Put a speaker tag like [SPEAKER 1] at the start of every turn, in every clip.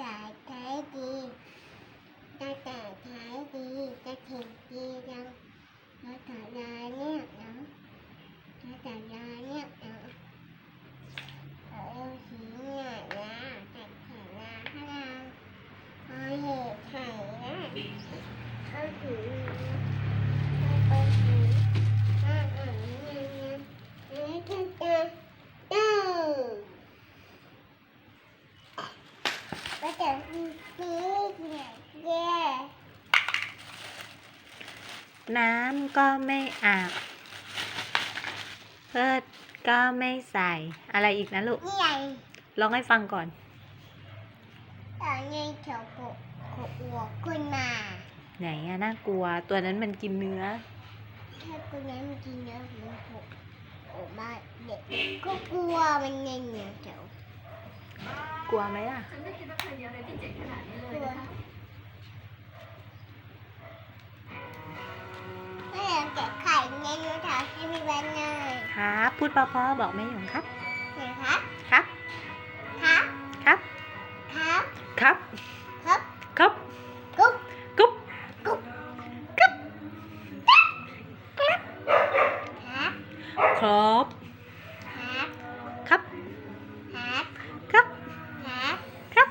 [SPEAKER 1] ต่ายท้ายดีกรต่ายท้ายดีกระถึงดีเรากระต่ายาเนี่ยนะกระต่ายาเนี่ยนะเอาสีเนี่ยนะแต่แข็งนะให้เราเอาเหตุไข่นะเอาสี น้ำ
[SPEAKER 2] ก็ไม่อาบเพิดก็ไม่ใส่ อะไรอีกนะลูก
[SPEAKER 1] นี่ไง
[SPEAKER 2] ร้องให้ฟังก่อน
[SPEAKER 1] ตอนนี้เขียวกุกุอัวขึ้นมา
[SPEAKER 2] ไหนอะน่ากลัว ตัวนั้นมันกินเนื้อ
[SPEAKER 1] ถ้าตัวนั้นมันกินเนื้อหมูหกออกมาเด็กก็กลัวมันเงี้ยเงี้ยเขียว
[SPEAKER 2] กลัวไหมล่ะ
[SPEAKER 3] ฉันไม่คิดว่าเคยมีอะไรที่เจ๋งขนาด ค
[SPEAKER 2] รับ พูดเพอๆบอกแม่หยงครับ
[SPEAKER 1] เห็นครับ
[SPEAKER 2] ครับ
[SPEAKER 1] ครับ
[SPEAKER 2] ครับ
[SPEAKER 1] ครับ
[SPEAKER 2] ครับ
[SPEAKER 1] ครับ
[SPEAKER 2] ครับ
[SPEAKER 1] กุ๊บ
[SPEAKER 2] กุ๊บ
[SPEAKER 1] กุ๊บ
[SPEAKER 2] กุ๊บ
[SPEAKER 1] ครับ
[SPEAKER 2] ครับ
[SPEAKER 1] ครับ
[SPEAKER 2] ครับ
[SPEAKER 1] ครับ
[SPEAKER 2] ครับ
[SPEAKER 1] ครับ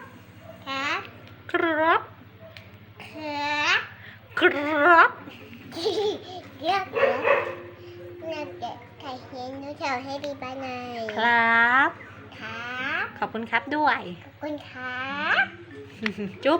[SPEAKER 2] ครับ
[SPEAKER 1] ครับ
[SPEAKER 2] ครับ
[SPEAKER 1] ไก่เห็นหนูแถวให้ดีบ้านไหน
[SPEAKER 2] ครับ
[SPEAKER 1] ครับ
[SPEAKER 2] ขอบคุณครับด้วย
[SPEAKER 1] ขอบคุณครับ
[SPEAKER 2] จุ๊บ